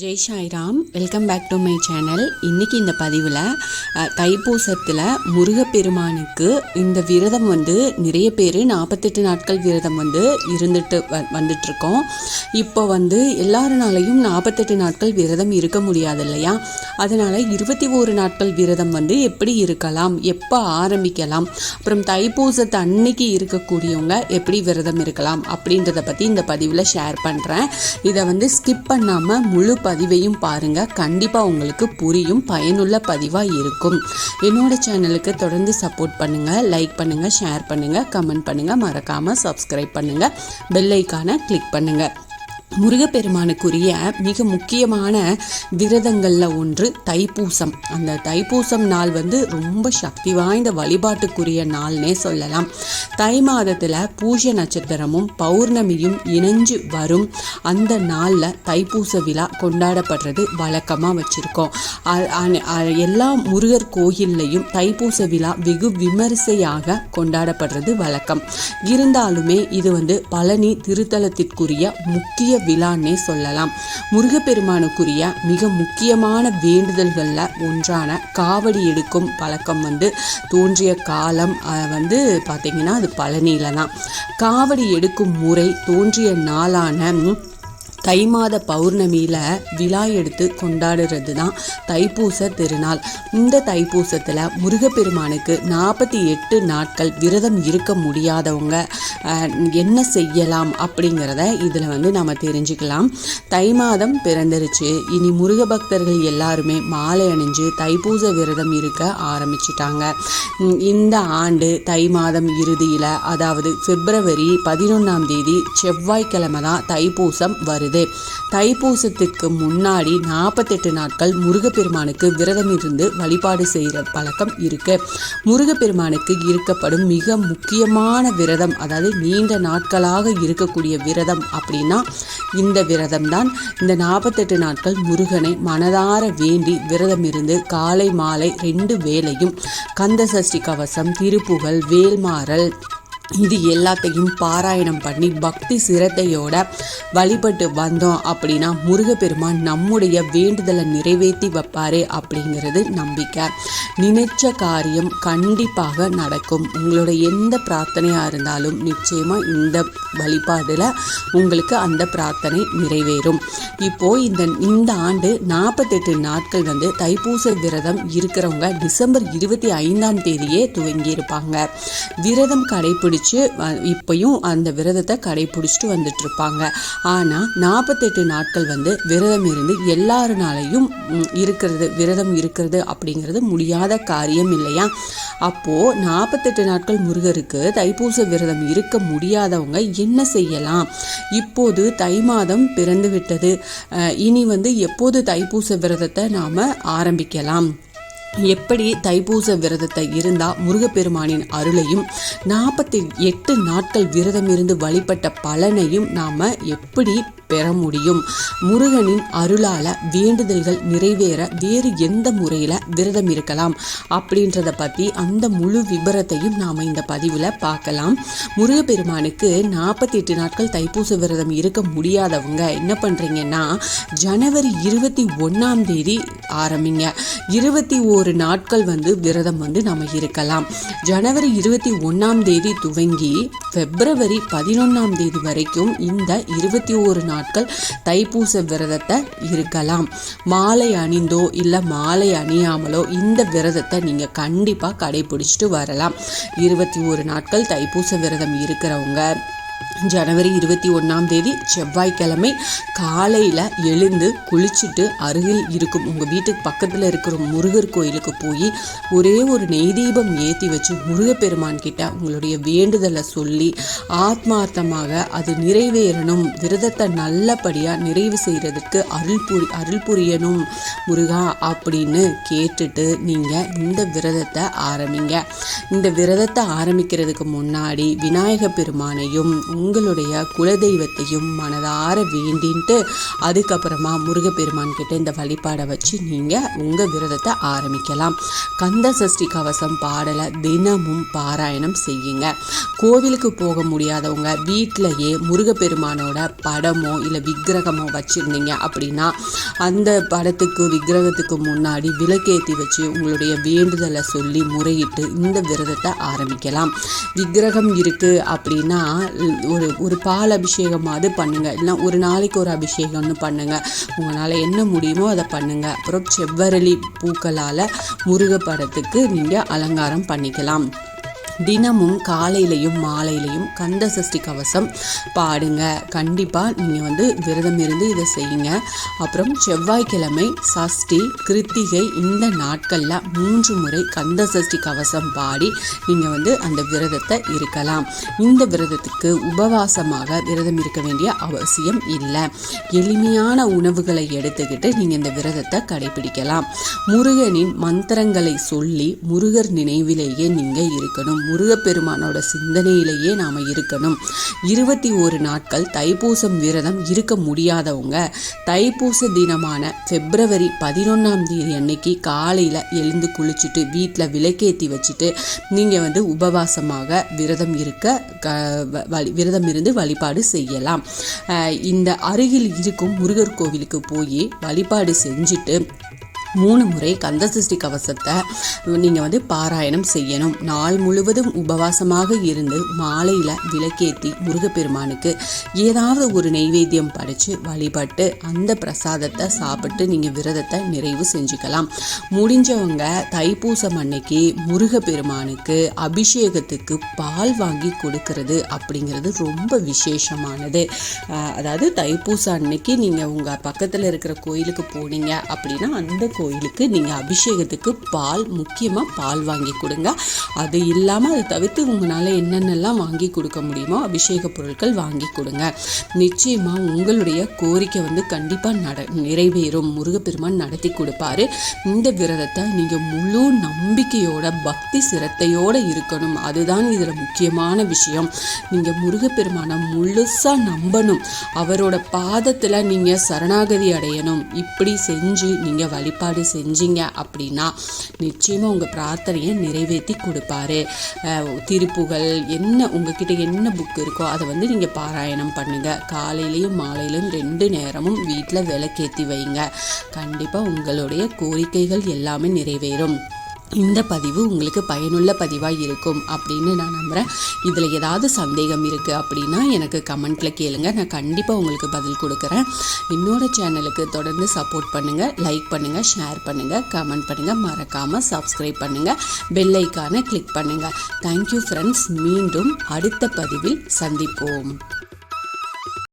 Jai Sairam welcome back to my channel. இன்றைக்கி இந்த பதிவில் தைப்பூசத்தில் முருகப்பெருமானுக்கு இந்த விரதம் வந்து நிறைய பேர் நாற்பத்தெட்டு நாட்கள் விரதம் வந்து இருந்துட்டு வ வந்துட்டுருக்கோம் இப்போ வந்து எல்லாருனாலையும் நாற்பத்தெட்டு நாட்கள் விரதம் இருக்க முடியாது இல்லையா? அதனால் இருபத்தி ஓரு நாட்கள் விரதம் வந்து எப்படி இருக்கலாம்? எப்போ ஆரம்பிக்கலாம்? அப்புறம் தைப்பூசத்தை அன்னைக்கு இருக்கக்கூடியவங்க எப்படி விரதம் இருக்கலாம்? அப்படின்றத பற்றி இந்த பதிவில் ஷேர் பண்ணுறேன் இதை வந்து ஸ்கிப் பண்ணாமல் முழு பதிவையும் பாருங்கள் கண்டிப்பாக உங்களுக்கு புரியும். பயனுள்ள பதிவாக இருக்கும். என்னோட சேனலுக்கு தொடர்ந்து சப்போர்ட் பண்ணுங்கள் லைக் பண்ணுங்கள் ஷேர் பண்ணுங்கள் கமெண்ட் பண்ணுங்கள் மறக்காமல் சப்ஸ்கிரைப் பண்ணுங்கள் பெல் ஐக்கானை கிளிக் பண்ணுங்கள் முருகப்பெருமானுக்குரிய மிக முக்கியமான விரதங்களில் ஒன்று தைப்பூசம். அந்த தைப்பூசம் நாள் வந்து ரொம்ப சக்தி வாய்ந்த வழிபாட்டுக்குரிய நாள்னே சொல்லலாம். தை மாதத்தில் பூஜை நட்சத்திரமும் பௌர்ணமியும் இணைஞ்சு வரும் அந்த நாளில் தைப்பூச விழா கொண்டாடப்படுறது வழக்கமாக வச்சுருக்கோம். எல்லா முருகர் கோயில்லையும் தைப்பூச விழா வெகு விமரிசையாக கொண்டாடப்படுறது வழக்கம். இருந்தாலுமே இது வந்து பழனி திருத்தலத்திற்குரிய முக்கிய விழான்னே சொல்லலாம். முருகப்பெருமானுக்குரிய மிக முக்கியமான வேண்டுதல்களில் ஒன்றான காவடி எடுக்கும் பழக்கம் வந்து தோன்றிய காலம் வந்து பார்த்திங்கன்னா அது பழனியில தான் காவடி எடுக்கும் முறை தோன்றிய நாளான தை மாத பௌர்ணமியில் விழா எடுத்து கொண்டாடுறது தான் தைப்பூச திருநாள். இந்த தைப்பூசத்தில் முருகப்பெருமானுக்கு நாற்பத்தி எட்டு நாட்கள் விரதம் இருக்க முடியாதவங்க என்ன செய்யலாம் அப்படிங்கிறத இதில் வந்து நம்ம தெரிஞ்சுக்கலாம். தை மாதம் பிறந்துருச்சு. இனி முருக பக்தர்கள் எல்லாருமே மாலை அணிஞ்சு தைப்பூச விரதம் இருக்க ஆரம்பிச்சிட்டாங்க. இந்த ஆண்டு தை மாதம் இறுதியில் அதாவது பிப்ரவரி பதினொன்றாம் தேதி செவ்வாய்க்கிழமை தான் தைப்பூசம் வருது. தைப்பூசத்துக்கு முன்னாடி நாற்பத்தெட்டு நாட்கள் முருகப்பெருமானுக்கு விரதம் இருந்து வழிபாடு செய்கிற பழக்கம் இருக்கு. முருகப்பெருமானுக்கு இருக்கப்படும் மிக முக்கியமான விரதம் அதாவது நீண்ட நாட்களாக இருக்கக்கூடிய விரதம் அப்படின்னா இந்த விரதம் தான். இந்த நாற்பத்தெட்டு நாட்கள் முருகனை மனதார வேண்டி விரதம் இருந்து காலை மாலை ரெண்டு வேளையும் கந்த சஷ்டி கவசம் திருப்புகழ் வேல்மாறல் இது எல்லாத்தையும் பாராயணம் பண்ணி பக்தி சிரத்தையோட வழிபட்டு வந்தோம் அப்படின்னா முருகப்பெருமான் நம்முடைய வேண்டுதலை நிறைவேற்றி வைப்பாரு அப்படிங்கிறது நம்பிக்கை. நினைச்ச காரியம் கண்டிப்பாக நடக்கும். உங்களோட எந்த பிரார்த்தனையாக இருந்தாலும் நிச்சயமாக இந்த வழிபாடில் உங்களுக்கு அந்த பிரார்த்தனை நிறைவேறும். இப்போ இந்த இந்த ஆண்டு நாற்பத்தெட்டு நாட்கள் வந்து தைப்பூச விரதம் இருக்கிறவங்க டிசம்பர் இருபத்தி ஐந்தாம் தேதியே துவங்கி இருப்பாங்க விரதம் கடைபிடி அஹ், இப்பையும் அந்த விரதத்தை கடைபிடிச்சிட்டு வந்துட்டுருப்பாங்க. ஆனால் நாற்பத்தெட்டு நாட்கள் வந்து விரதம் இருந்து எல்லாருனாலையும் இருக்கிறது விரதம் இருக்கிறது அப்படிங்கிறது முடியாத காரியம் இல்லையா? அப்போது நாற்பத்தெட்டு நாட்கள் முருகருக்கு தைப்பூச விரதம் இருக்க முடியாதவங்க என்ன செய்யலாம்? இப்போது தை மாதம் பிறந்து விட்டது இனி வந்து எப்போது தைப்பூச விரதத்தை நாம் ஆரம்பிக்கலாம்? எப்படி தைப்பூச விரதத்தை இருந்தால் முருகப்பெருமானின் அருளையும் நாற்பத்தி எட்டு நாட்கள் விரதம் இருந்து வழிபட்ட பலனையும் நாம் எப்படி பெற முடியும். முருகனின் அருளால வேண்டுதல்கள் நிறைவேற வேறு எந்த முறையில் விரதம் இருக்கலாம் அப்படின்றத பற்றி அந்த முழு விபரத்தையும் நாம் இந்த பதிவில் பார்க்கலாம். முருகப்பெருமானுக்கு நாற்பத்தி எட்டு நாட்கள் தைப்பூச விரதம் இருக்க முடியாதவங்க என்ன பண்ணுறீங்கன்னா ஜனவரி இருபத்தி ஒன்றாம் தேதி ஆரம்பிங்க. இருபத்தி ஓரு நாட்கள் வந்து விரதம் வந்து நம்ம இருக்கலாம். ஜனவரி இருபத்தி ஒன்றாம் தேதி துவங்கி பிப்ரவரி பதினொன்றாம் தேதி வரைக்கும் இந்த இருபத்தி ஓரு நாட்கள் தைப்பூச விரதத்தை இருக்கலாம். மாலை அணிந்தோ இல்லை மாலை அணியாமலோ இந்த விரதத்தை நீங்கள் கண்டிப்பாக கடைபிடிச்சிட்டு வரலாம். இருபத்தி ஒரு நாட்கள் தைப்பூச விரதம் இருக்கிறவங்க ஜனவரி இருபத்தி ஒன்றாம் தேதி செவ்வாய்க்கிழமை காலையில் எழுந்து குளிச்சுட்டு அருகில் இருக்கும் உங்கள் வீட்டுக்கு பக்கத்தில் இருக்கிற முருகர் கோயிலுக்கு போய் ஒரே ஒரு நெய் தீபம் ஏற்றி வச்சு முருகப்பெருமான் கிட்ட உங்களுடைய வேண்டுதலை சொல்லி ஆத்மார்த்தமாக அது நிறைவேறணும் விரதத்தை நல்லபடியாக நிறைவு செய்கிறதுக்கு அருள் புரி அருள் புரியணும் முருகா அப்படின்னு கேட்டுட்டு நீங்கள் இந்த விரதத்தை ஆரம்பிங்க. இந்த விரதத்தை ஆரம்பிக்கிறதுக்கு முன்னாடி விநாயக பெருமானையும் உங்களுடைய குலதெய்வத்தையும் மனதார வேண்டின்ட்டு அதுக்கப்புறமா முருகப்பெருமான் கிட்ட இந்த வழிபாடை வச்சு நீங்கள் உங்கள் விரதத்தை ஆரம்பிக்கலாம். கந்த சஷ்டி கவசம் பாடலை தினமும் பாராயணம் செய்யுங்க. கோவிலுக்கு போக முடியாதவங்க வீட்டிலையே முருகப்பெருமானோட படமோ இல்லை விக்கிரகமோ வச்சுருந்தீங்க அப்படின்னா அந்த படத்துக்கு விக்கிரகத்துக்கு முன்னாடி விளக்கேற்றி வச்சு உங்களுடைய வேண்டுதலை சொல்லி முறையிட்டு இந்த விரதத்தை ஆரம்பிக்கலாம். விக்கிரகம் இருக்குது அப்படின்னா ஒரு ஒரு பால் அபிஷேகமாவது பண்ணுங்க. இல்லை ஒரு நாளைக்கு ஒரு அபிஷேகம்னு பண்ணுங்க. உங்களால் என்ன முடியுமோ அதை பண்ணுங்க. அப்புறம் செவ்வரளி பூக்களால் முருக படத்துக்கு நீங்கள் அலங்காரம் பண்ணிக்கலாம். தினமும் காலையிலையும் மாலையிலையும் கந்த சஷ்டி கவசம் பாடுங்க. கண்டிப்பாக நீங்கள் வந்து விரதம் இருந்து இதை செய்யுங்க. அப்புறம் செவ்வாய்க்கிழமை சஷ்டி கிருத்திகை இந்த நாட்களில் மூன்று முறை கந்த சஷ்டி கவசம் பாடி நீங்கள் வந்து அந்த விரதத்தை இருக்கலாம். இந்த விரதத்துக்கு உபவாசமாக விரதம் இருக்க வேண்டிய அவசியம் இல்லை. எளிமையான உணவுகளை எடுத்துக்கிட்டு நீங்கள் இந்த விரதத்தை கடைபிடிக்கலாம். முருகனின் மந்திரங்களை சொல்லி முருகர் நினைவிலேயே நீங்கள் இருக்கணும். முருகப்பெருமானோட சிந்தனையிலேயே நாம் இருக்கணும். இருபத்தி ஒரு நாட்கள் தைப்பூசம் விரதம் இருக்க முடியாதவங்க தைப்பூச தினமான பிப்ரவரி பதினொன்றாம் தேதி அன்னைக்கு காலையில் எழுந்து குளிச்சுட்டு வீட்டில் விளக்கேற்றி வச்சுட்டு நீங்கள் வந்து உபவாசமாக விரதம் இருக்க க வழி விரதம் இருந்து வழிபாடு செய்யலாம். இந்த அருகில் இருக்கும் முருகர் கோவிலுக்கு போய் வழிபாடு செஞ்சுட்டு மூணு முறை கந்தசஷ்டி கவசத்தை நீங்கள் வந்து பாராயணம் செய்யணும். நாள் முழுவதும் உபவாசமாக இருந்து மாலையில் விளக்கேற்றி முருகப்பெருமானுக்கு ஏதாவது ஒரு நெய்வேத்தியம் படைத்து வழிபட்டு அந்த பிரசாதத்தை சாப்பிட்டு நீங்கள் விரதத்தை நிறைவு செஞ்சுக்கலாம். முடிஞ்சவங்க தைப்பூசம் அன்னைக்கு முருகப்பெருமானுக்கு அபிஷேகத்துக்கு பால் வாங்கி கொடுக்கறது அப்படிங்கிறது ரொம்ப விசேஷமானது. அதாவது தைப்பூசம் அன்னைக்கு நீங்கள் உங்கள் பக்கத்தில் இருக்கிற கோயிலுக்கு போனீங்க அப்படின்னா அந்த கோயிலுக்கு நீங்கள் அபிஷேகத்துக்கு பால் முக்கியமாக பால் வாங்கி கொடுங்க. அது இல்லாமல் அதை தவிர்த்து உங்களால் என்னென்னலாம் வாங்கி கொடுக்க முடியுமோ அபிஷேக பொருட்கள் வாங்கி கொடுங்க. நிச்சயமாக உங்களுடைய கோரிக்கை வந்து கண்டிப்பாக நட நிறைவேறும். முருகப்பெருமான் நடத்தி கொடுப்பாரு. இந்த விரதத்தை நீங்கள் முழு நம்பிக்கையோட பக்தி சிரத்தையோடு இருக்கணும். அதுதான் இதில் முக்கியமான விஷயம். நீங்கள் முருகப்பெருமானை முழுசாக நம்பணும். அவரோட பாதத்தில் நீங்கள் சரணாகதி அடையணும். இப்படி செஞ்சு நீங்கள் வழிபாடு வழிபாடு செஞ்சீங்க அப்படின்னா நிச்சயமாக உங்கள் பிரார்த்தனையை நிறைவேற்றி கொடுப்பாரு. திருப்புகள் என்ன உங்ககிட்ட என்ன புக் இருக்கோ அதை வந்து நீங்கள் பாராயணம் பண்ணுங்கள் காலையிலையும் மாலையிலையும் ரெண்டு நேரமும் வீட்டில் விளக்கேற்றி வைங்க. கண்டிப்பாக உங்களுடைய கோரிக்கைகள் எல்லாமே நிறைவேறும். இந்த பதிவு உங்களுக்கு பயனுள்ள பதிவாக இருக்கும் அப்படின்னு நான் நம்புகிறேன் இதில் ஏதாவது சந்தேகம் இருக்குது அப்படின்னா எனக்கு கமெண்ட்டில் கேளுங்க. நான் கண்டிப்பாக உங்களுக்கு பதில் கொடுக்குறேன். என்னோட சேனலுக்கு தொடர்ந்து சப்போர்ட் பண்ணுங்கள் லைக் பண்ணுங்கள் ஷேர் பண்ணுங்கள் கமெண்ட் பண்ணுங்கள் மறக்காமல் சப்ஸ்கிரைப் பண்ணுங்கள் பெல்லைக்கான கிளிக் பண்ணுங்கள் தேங்க்யூ ஃப்ரெண்ட்ஸ் மீண்டும் அடுத்த பதிவில் சந்திப்போம்.